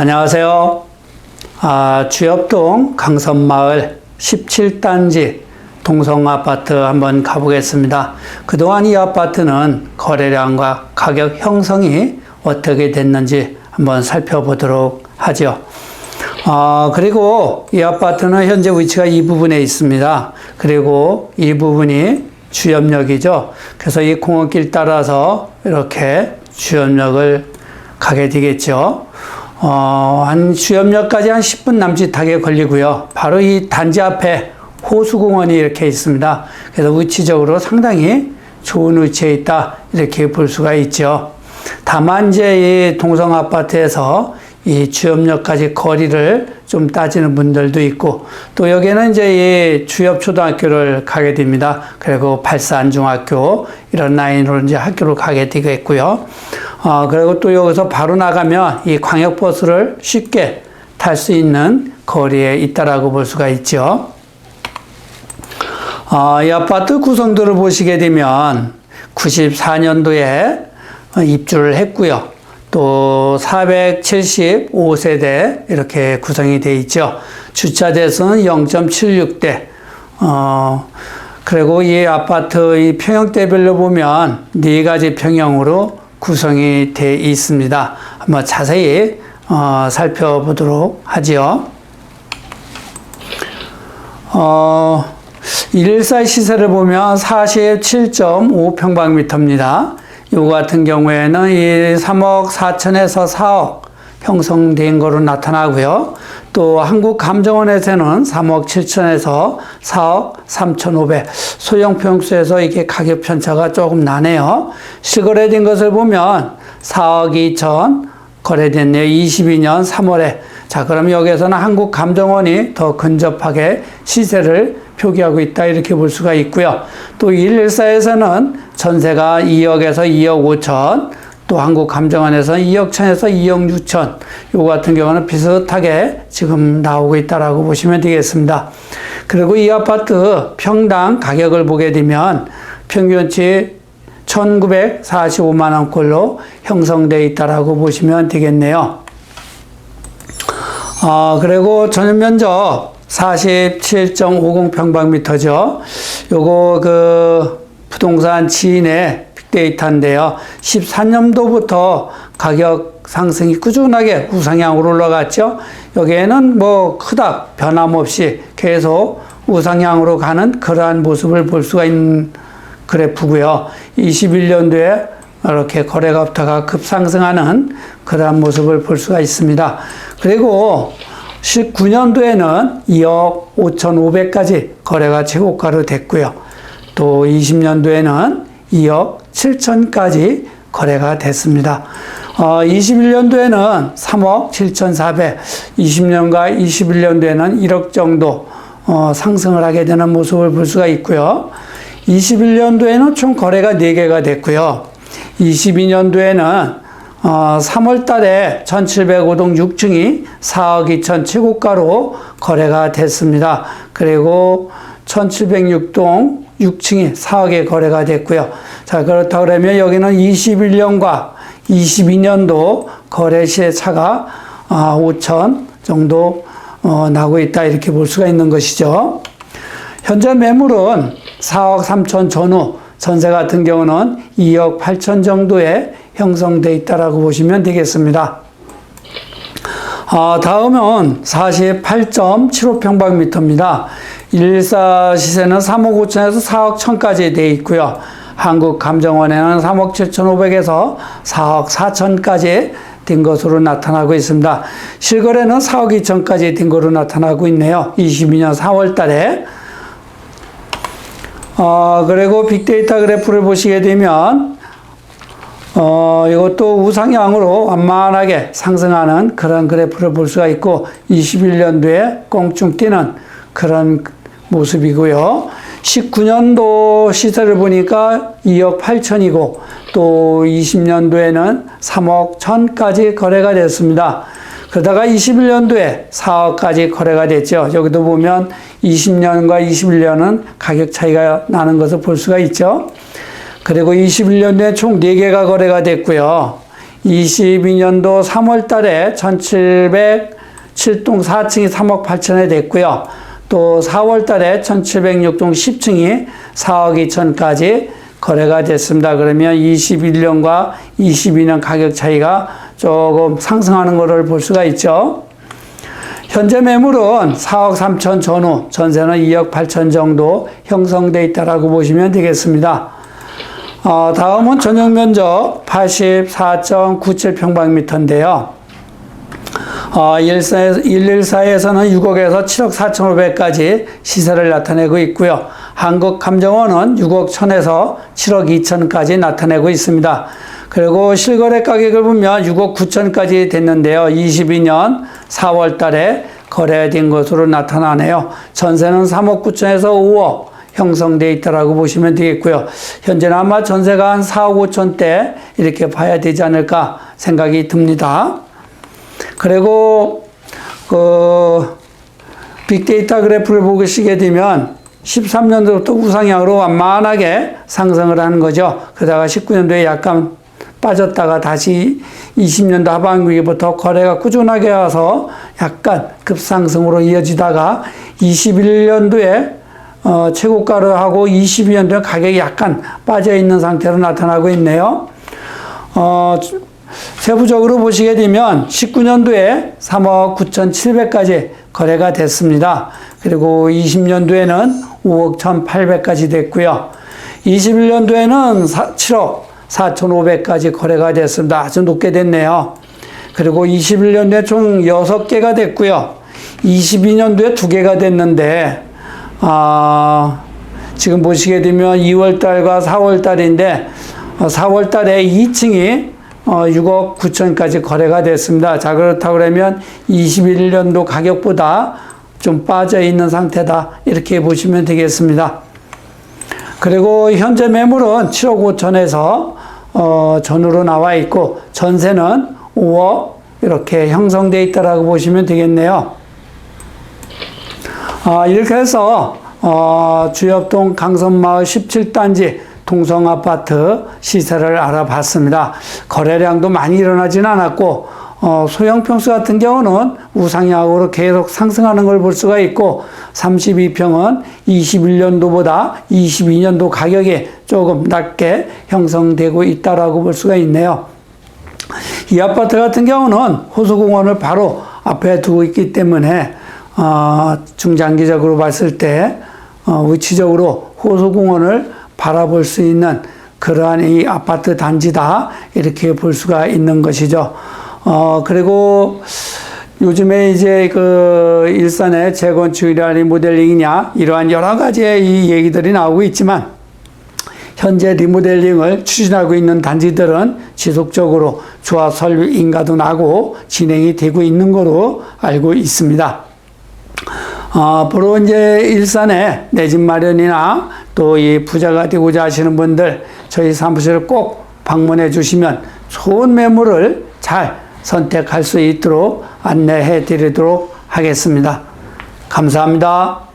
안녕하세요. 아, 주엽동 강선마을 17단지 동성아파트 한번 가보겠습니다. 그동안 이 아파트는 거래량과 가격 형성이 어떻게 됐는지 한번 살펴보도록 하죠. 아, 그리고 이 아파트는 현재 위치가 이 부분에 있습니다. 그리고 이 부분이 주염역이죠. 그래서 이 공원길 따라서 이렇게 주염역을 가게 되겠죠. 어, 한 주염역까지 한 10분 남짓하게 걸리고요. 바로 이 단지 앞에 호수공원이 이렇게 있습니다. 그래서 위치적으로 상당히 좋은 위치에 있다. 이렇게 볼 수가 있죠. 다만 이제 이 동성 아파트에서 이 주엽역까지 거리를 좀 따지는 분들도 있고 또 여기는 이제 이 주엽 초등학교를 가게 됩니다. 그리고 발산 중학교 이런 라인으로 이제 학교를 가게 되겠고요. 어, 그리고 또 여기서 바로 나가면 이 광역버스를 쉽게 탈 수 있는 거리에 있다라고 볼 수가 있죠. 어, 이 아파트 구성도를 보시게 되면 94년도에 입주를 했고요. 또 475세대 이렇게 구성이 되어 있죠. 주차 대수는 0.76대. 어, 그리고 이 아파트 이 평형대별로 보면 네 가지 평형으로 구성이 되어 있습니다. 한번 자세히 어, 살펴보도록 하지요. 어, 114 시세를 보면 47.5평방미터입니다. 요 같은 경우에는 이 3억 4천에서 4억 형성된 거로 나타나고요. 또 한국감정원에서는 3억 7천에서 4억 3천5백 소형 평수에서 이게 가격 편차가 조금 나네요. 실거래된 것을 보면 4억 2천 거래됐네요. 22년 3월에. 자, 그럼 여기에서는 한국감정원이 더 근접하게 시세를 표기하고 있다. 이렇게 볼 수가 있고요. 또 114에서는 전세가 2억에서 2억 5천, 또 한국감정원에서 2억 천에서 2억 6천, 요 같은 경우는 비슷하게 지금 나오고 있다라고 보시면 되겠습니다. 그리고 이 아파트 평당 가격을 보게 되면 평균치 1945만 원꼴로 형성되어 있다라고 보시면 되겠네요. 어, 그리고 전용 면적 47.50 평방미터죠. 요거 그 부동산 지인의 빅데이터인데요. 14년도부터 가격 상승이 꾸준하게 우상향으로 올라갔죠. 여기에는 뭐 크다 변함없이 계속 우상향으로 가는 그러한 모습을 볼 수가 있는 그래프고요. 21년도에 이렇게 거래가부터가 급상승하는 그러한 모습을 볼 수가 있습니다. 그리고 19년도에는 2억 5,500까지 거래가 최고가로 됐고요. 또 20년도에는 2억 7천까지 거래가 됐습니다. 어, 21년도에는 3억 7,400, 20년과 21년도에는 1억 정도 어, 상승을 하게 되는 모습을 볼 수가 있고요. 21년도에는 총 거래가 4개가 됐고요. 22년도에는 어, 3월 달에 1705동 6층이 4억 2천 최고가로 거래가 됐습니다. 그리고 1706동 6층이 4억에 거래가 됐고요. 자, 그렇다 그러면 여기는 21년과 22년도 거래 시의 차가 5천 정도 어, 나고 있다 이렇게 볼 수가 있는 것이죠. 현재 매물은 4억 3천 전후 전세 같은 경우는 2억 8천 정도에 형성돼 있다라고 보시면 되겠습니다. 아, 다음은 48.75평방미터입니다. 114 시세는 3억 5천에서 4억 1천까지 되어 있고요. 한국감정원에는 3억 7천5백에서 4억 4천까지 된 것으로 나타나고 있습니다. 실거래는 4억 2천까지 된 것으로 나타나고 있네요. 22년 4월 달에. 어, 그리고 빅데이터 그래프를 보시게 되면 어, 이것도 우상향으로 완만하게 상승하는 그런 그래프를 볼 수가 있고 21년도에 꽁충 뛰는 그런 모습이고요. 19년도 시세를 보니까 2억 8천이고 또 20년도에는 3억 1천까지 거래가 됐습니다. 그러다가 21년도에 4억까지 거래가 됐죠. 여기도 보면 20년과 21년은 가격 차이가 나는 것을 볼 수가 있죠. 그리고 21년도에 총 4개가 거래가 됐고요. 22년도 3월 달에 1707동 4층이 3억 8천에 됐고요. 또 4월 달에 1706동 10층이 4억 2천까지 거래가 됐습니다. 그러면 21년과 22년 가격 차이가 조금 상승하는 것을 볼 수가 있죠. 현재 매물은 4억 3천 전후, 전세는 2억 8천 정도 형성돼 있다라고 보시면 되겠습니다. 어, 다음은 전용 면적 84.97평방미터인데요. 어, 114에서는 6억에서 7억 4,500까지 시세를 나타내고 있고요. 한국감정원은 6억 1천에서 7억 2천까지 나타내고 있습니다. 그리고 실거래 가격을 보면 6억 9천까지 됐는데요. 22년 4월 달에 거래된 것으로 나타나네요. 전세는 3억 9천에서 5억 형성돼 있다라고 보시면 되겠고요. 현재는 아마 전세가 한 4억 5천대 이렇게 봐야 되지 않을까 생각이 듭니다. 그리고 그 빅데이터 그래프를 보시게 되면 13년도부터 우상향으로 완만하게 상승을 하는 거죠. 그러다가 19년도에 약간 빠졌다가 다시 20년도 하반기부터 거래가 꾸준하게 와서 약간 급상승으로 이어지다가 21년도에 어, 최고가를 하고 22년도에 가격이 약간 빠져 있는 상태로 나타나고 있네요. 어, 세부적으로 보시게 되면 19년도에 3억 9,700까지 거래가 됐습니다. 그리고 20년도에는 5억 1,800까지 됐고요. 21년도에는 7억 4,500까지 거래가 됐습니다. 아주 높게 됐네요. 그리고 21년도에 총 6개가 됐고요. 22년도에 2개가 됐는데, 아, 지금 보시게 되면 2월달과 4월달인데, 4월달에 2층이 6억 9천까지 거래가 됐습니다. 자, 그렇다고 그러면 21년도 가격보다 좀 빠져 있는 상태다. 이렇게 보시면 되겠습니다. 그리고 현재 매물은 7억 5천에서 어, 전후로 나와 있고 전세는 5억 이렇게 형성되어 있다라고 보시면 되겠네요. 아, 이렇게 해서 어, 주엽동 강선마을 17단지 동성아파트 시세를 알아봤습니다. 거래량도 많이 일어나진 않았고 어, 소형 평수 같은 경우는 우상향으로 계속 상승하는 걸 볼 수가 있고 32평은 21년도보다 22년도 가격이 조금 낮게 형성되고 있다라고 볼 수가 있네요. 이 아파트 같은 경우는 호수공원을 바로 앞에 두고 있기 때문에 어, 중장기적으로 봤을 때 어, 위치적으로 호수공원을 바라볼 수 있는 그러한 이 아파트 단지다 이렇게 볼 수가 있는 것이죠. 어, 그리고 요즘에 이제 그 일산의 재건축이나 리모델링이냐 이러한 여러 가지의 이 얘기들이 나오고 있지만 현재 리모델링을 추진하고 있는 단지들은 지속적으로 조합 설립 인가도 나고 진행이 되고 있는 거로 알고 있습니다. 어, 앞으로 이제 일산에 내 집 마련이나 또 이 부자가 되고자 하시는 분들 저희 사무실을 꼭 방문해 주시면 좋은 매물을 잘 선택할 수 있도록 안내해 드리도록 하겠습니다. 감사합니다.